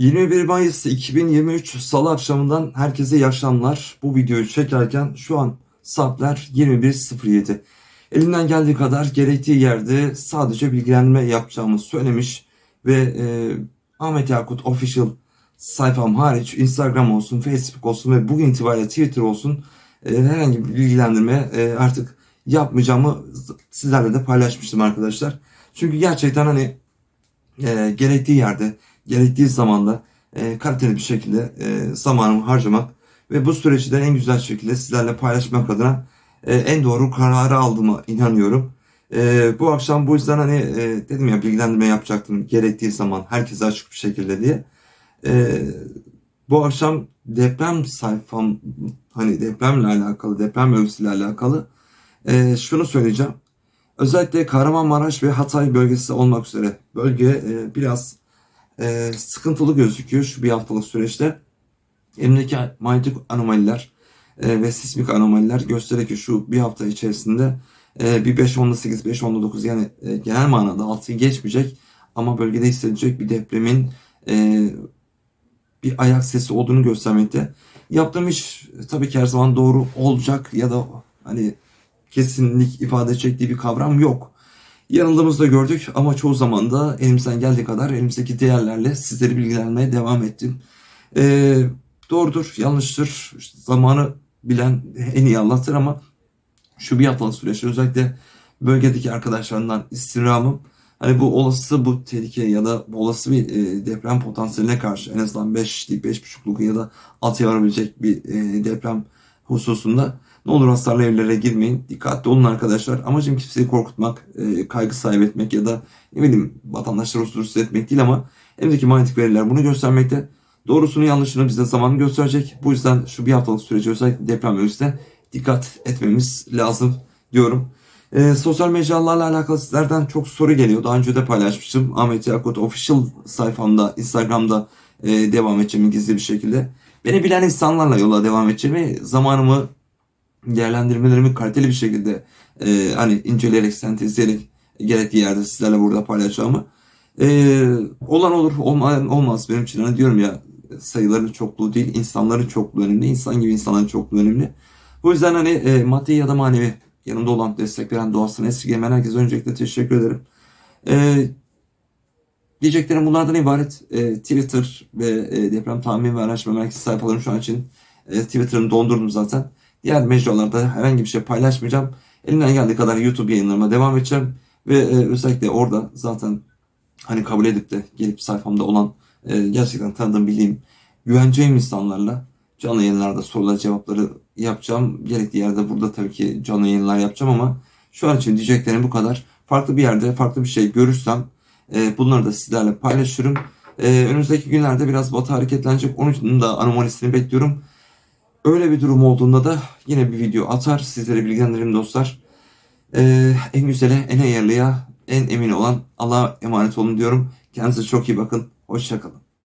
21 Mayıs 2023 Salı akşamından herkese iyi akşamlar. Bu videoyu çekerken şu an saatler 21.07. Elimden geldiği kadar gerektiği yerde sadece bilgilendirme yapacağımı söylemiş ve e, Ahmet Yakut Official sayfam hariç Instagram olsun, Facebook olsun ve bugün itibariyle Twitter olsun e, herhangi bir bilgilendirme e, artık yapmayacağımı sizlerle de paylaşmıştım arkadaşlar. Çünkü gerçekten hani e, gerektiği yerde, gerektiği zamanda e, kaliteli bir şekilde e, zamanımı harcamak ve bu süreci de en güzel şekilde sizlerle paylaşmak adına e, en doğru kararı aldığıma inanıyorum. E, bu akşam bu yüzden hani e, dedim ya bilgilendirme yapacaktım gerektiği zaman herkese açık bir şekilde diye. E, bu akşam deprem sayfam hani depremle alakalı, deprem öyküsüyle alakalı e, şunu söyleyeceğim. Özellikle Kahramanmaraş ve Hatay bölgesi olmak üzere bölge e, biraz e, sıkıntılı gözüküyor şu bir haftalık süreçte. Elimdeki manyetik anomaliler e, ve sismik anomaliler gösteriyor ki şu bir hafta içerisinde e, bir 5.8, 5.9 yani e, genel manada altı geçmeyecek ama bölgede hissedilecek bir depremin e, bir ayak sesi olduğunu göstermekte. Yaptığım iş tabii ki her zaman doğru olacak ya da hani kesinlik ifade edecek bir kavram yok. Yanıldığımızda gördük ama çoğu zaman da elimizden geldiği kadar elimizdeki değerlerle sizleri bilgilenmeye devam ettim. Ee, doğrudur, yanlıştır, işte zamanı bilen en iyi Allah'tır ama şu bir haftalık süreçte özellikle bölgedeki arkadaşlarından istirhamım hani bu olası bu tehlike ya da olası bir e, deprem potansiyeline karşı en azından 5'lik 5.5'luk ya da 6'ya varabilecek bir e, deprem hususunda ne olur hasarlı evlere girmeyin. Dikkatli olun arkadaşlar. Amacım kimseyi korkutmak, e, kaygı sahibi etmek ya da ne bileyim vatandaşları huzursuz etmek değil ama elimdeki manyetik veriler bunu göstermekte. Doğrusunu yanlışını bize zamanı gösterecek. Bu yüzden şu bir haftalık sürece özellikle deprem öncesinde dikkat etmemiz lazım diyorum. E, sosyal mecralarla alakalı sizlerden çok soru geliyor. Daha önce de paylaşmıştım. Ahmet Yakut Official sayfamda, Instagram'da e, devam edeceğim gizli bir şekilde. Beni bilen insanlarla yola devam edeceğim ve zamanımı değerlendirmelerimi kaliteli bir şekilde e, hani inceleyerek, sentezleyerek gerektiği yerde sizlerle burada paylaşacağımı. E, olan olur, olmayan olmaz. Benim için hani diyorum ya sayıların çokluğu değil, insanların çokluğu önemli. İnsan gibi insanların çokluğu önemli. Bu yüzden hani e, maddi ya da manevi yanımda olan, destek veren, doğasını esirgemeyen herkese öncelikle teşekkür ederim. E, diyeceklerim bunlardan ibaret. E, Twitter ve e, deprem tahmin ve araştırma merkezi sayfalarım şu an için e, Twitter'ımı dondurdum zaten. Diğer mecralarda herhangi bir şey paylaşmayacağım. Elimden geldiği kadar YouTube yayınlarıma devam edeceğim. Ve e, özellikle orada zaten hani kabul edip de gelip sayfamda olan e, gerçekten tanıdığım bildiğim güveneceğim insanlarla canlı yayınlarda sorular cevapları yapacağım. Gerektiği yerde burada tabii ki canlı yayınlar yapacağım ama şu an için diyeceklerim bu kadar. Farklı bir yerde farklı bir şey görürsem e, bunları da sizlerle paylaşırım. E, önümüzdeki günlerde biraz batı hareketlenecek. Onun için de anomalisini bekliyorum. Öyle bir durum olduğunda da yine bir video atar. Sizlere bilgilendiririm dostlar. Ee, en güzele, en hayırlıya, en emin olan Allah'a emanet olun diyorum. Kendinize çok iyi bakın. Hoşçakalın.